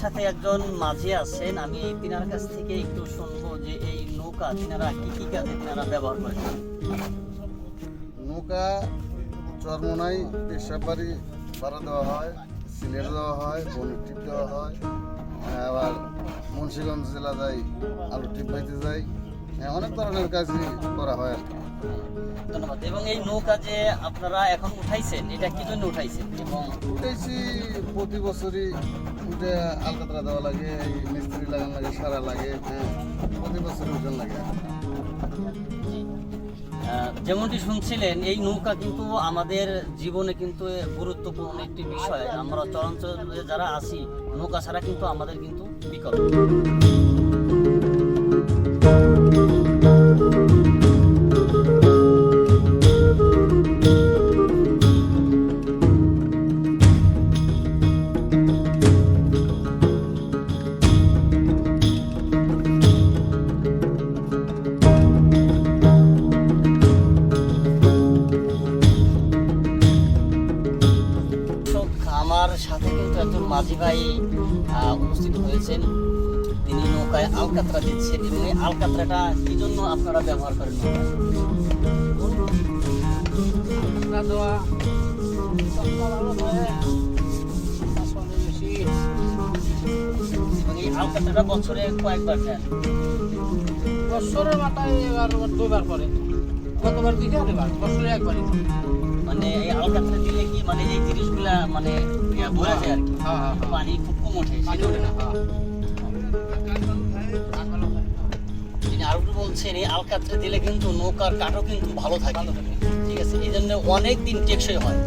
সাথে একজন মাঝি আছেন আমি তিনার কাছ থেকে একটু শুনব যে এই নৌকা তিনারা কি কি কাজে তিনারা ব্যবহার করেন? নৌকা চরমোনাই পেশাব বাড়ি ভাড়া দেওয়া হয় সিলেট দেওয়া হয় বনের টিপ দেওয়া হয় আবার মুন্সিগঞ্জ জেলা যাই আলু টিপ বাইতে যাই। হ্যাঁ, অনেক ধরনের কাজই করা হয় আর কি। ধন্যবাদ। এবং এই নৌকা যে আপনারা এখন উঠাইছেন এটা কি জন্য উঠাইছেন? এবং উঠেছি প্রতি বছরই উঠে আলকাতরা দেওয়া লাগে মিস্ত্রি লাগে, সারা লাগে প্রতি বছর ওজন লাগে। যেমনটি শুনছিলেন, এই নৌকা কিন্তু আমাদের জীবনে কিন্তু গুরুত্বপূর্ণ একটি বিষয়। আমরা চরাঞ্চলে যারা আছি, নৌকা ছাড়া কিন্তু আমাদের কিন্তু বিকল্প। সাথে কিন্তু একজন মাঝি ভাই উপস্থিত হয়েছেন। তিনি নৌকায় আলকাতরা দিচ্ছেন এবং এই আলকাতরাটা কি জন্য আপনারা ব্যবহার করেন? আলকাতরাটা বছরে কয়েকবার দেন। বছরের মাথায় এবার দুবার করে। গতবার আর এবার বছরে একবারই মানে এই আলকাতরা দিলে কি মানে এই জিনিসগুলা মানে বোঝা যায় আর কি? হ্যাঁ হ্যাঁ হ্যাঁ। পানি খুব কম ওঠে না তিনি আরও বলছেন এই আলকাতরা দিলে কিন্তু নৌকার কাঠও কিন্তু ভালো থাকে। ঠিক আছে এই জন্য অনেক দিন টেকসই হয়।